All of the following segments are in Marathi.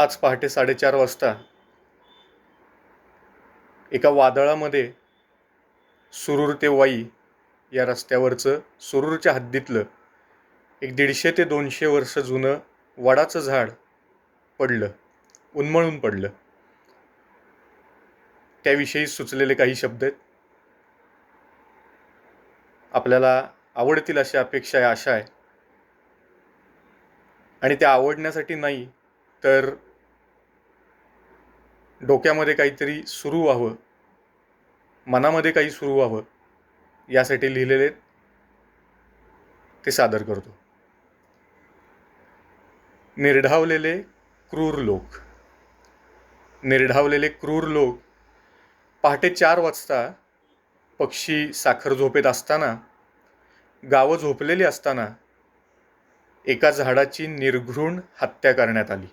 आज पहाटे साडेचार वाजता एका वादळामध्ये सुरूर ते वाई या रस्त्यावरचं सुरूरच्या हद्दीतलं एक दीडशे ते दोनशे वर्ष जुनं वडाचं झाड पडलं उन्मळून पडलं. त्याविषयी सुचलेले काही शब्द आहेत. आपल्याला आवडतील अशी अपेक्षा आहे आशा आहे. आणि त्या आवडण्यासाठी नाही तर डोक्यामध्ये काहीतरी सुरू व्हावं मनामध्ये काही सुरू व्हावं यासाठी लिहिलेले ते सादर करतो. निर्ढावलेले क्रूर लोक. निर्ढावलेले क्रूर लोक पहाटे चार वाजता पक्षी साखर झोपेत असताना गावं झोपलेली असताना एका झाडाची निर्घृण हत्या करण्यात आली.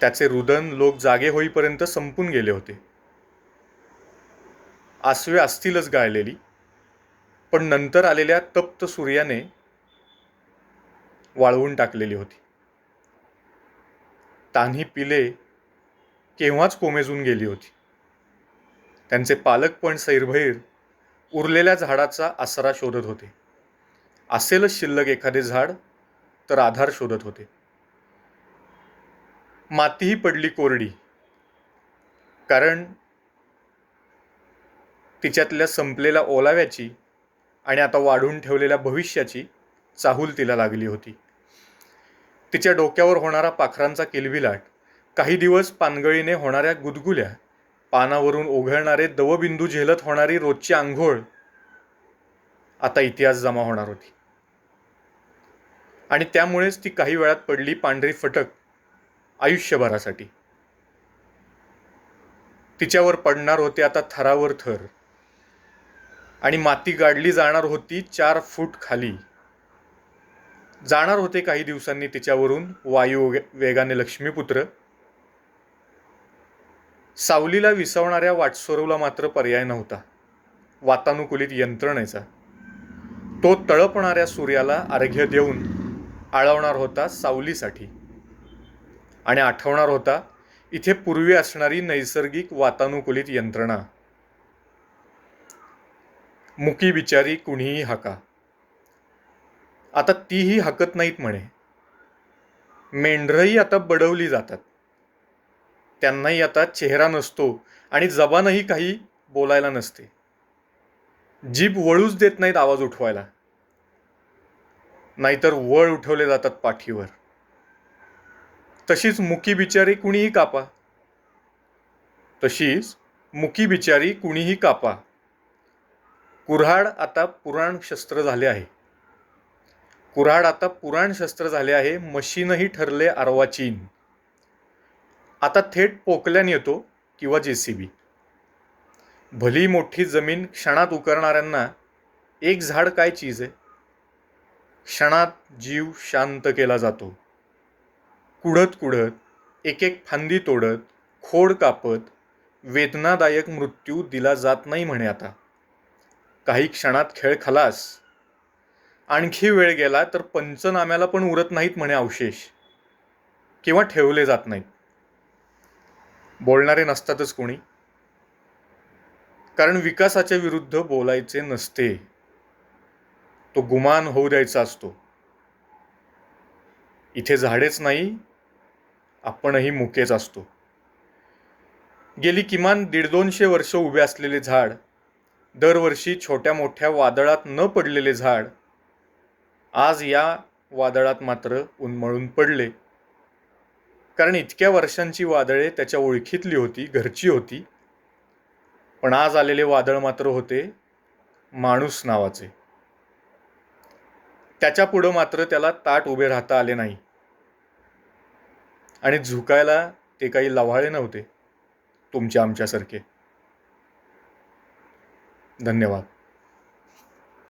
त्याचे रुदन लोक जागे होईपर्यंत संपून गेले होते. आसवे असतीलच गाळलेली. पण नंतर आलेल्या तप्त सूर्याने वाळवून टाकलेली होती. तान्ही पिले केव्हाच कोमेजून गेली होती. त्यांचे पालक पण सैरभैर उरलेल्या झाडाचा आसरा शोधत होते. असेलच शिल्लक एखादे झाड तर आधार शोधत होते. मातीही पडली कोरडी. कारण तिच्यातल्या संपलेल्या ओलाव्याची आणि आता वाढून ठेवलेल्या भविष्याची चाहूल तिला लागली होती. तिच्या डोक्यावर होणारा पाखरांचा किलबिलाट काही दिवस पानगळीने होणाऱ्या गुदगुल्या पानावरून ओघळणारे दवबिंदू झेलत होणारी रोजची आंघोळ आता इतिहास जमा होणार होती. आणि त्यामुळेच ती काही वेळात पडली पांढरी फटक आयुष्यभरासाठी. तिच्यावर पडणार होते आता थरावर थर. आणि माती गाडली जाणार होती चार फूट खाली. जाणार होते काही दिवसांनी तिच्यावरून वायू वेगाने लक्ष्मीपुत्र. सावलीला विसवणाऱ्या वाटसोरवला मात्र पर्याय नव्हता. वातानुकूलित यंत्रणेचा तो तळपणाऱ्या सूर्याला अर्घ्य देऊन आळवणार होता सावलीसाठी. आणि आठवणार होता इथे पूर्वी असणारी नैसर्गिक वातानुकूलित यंत्रणा. मुकी बिचारी कुणीही हाका. आता तीही हाकत नाहीत म्हणे. मेंढरही आता बडवली जातात. त्यांनाही आता चेहरा नसतो आणि जबानही काही बोलायला नसते. जीभ वळूच देत नाहीत आवाज उठवायला. नाहीतर वळ उठवले जातात पाठीवर. तशीच मुकी बिचारी कुणीही कापा. तशीच मुकी बिचारी कुणीही कापा. कुऱ्हाड आता पुराण शस्त्र झाले आहे. कुऱ्हाड आता पुराण शस्त्र झाले आहे मशीनही ठरले आरवाचीन. आता थेट पोकल्याने येतो किंवा जेसीबी. भली मोठी जमीन क्षणात उकरणाऱ्यांना एक झाड काय चीज आहे? क्षणात जीव शांत केला जातो. कुढत कुढत एक एक फांदी तोडत खोड कापत वेदनादायक मृत्यू दिला जात नाही म्हणे आता. काही क्षणात खेळ खलास. आणखी वेळ गेला तर पंचनाम्याला पण उरत नाहीत म्हणे अवशेष. किंवा ठेवले जात नाहीत. बोलणारे नसतातच कोणी. कारण विकासाच्या विरुद्ध बोलायचे नसते. तो गुमान होऊ द्यायचा असतो. इथे झाडेच नाही आपणही मुकेच असतो. गेली किमान दीड दोनशे वर्ष उभे असलेले झाड दरवर्षी छोट्या मोठ्या वादळात न पडलेले झाड आज या वादळात मात्र उन्मळून पडले. कारण इतक्या वर्षांची वादळे त्याच्या ओळखीतली होती घरची होती. पण आज आलेले वादळ मात्र होते माणूस नावाचे. त्याच्या पुढं मात्र त्याला ताट उभे राहता आले नाही. आणि झुकायला ते काही लव्हाळे नव्हते. तुमच्या आमच्यासारखे. धन्यवाद.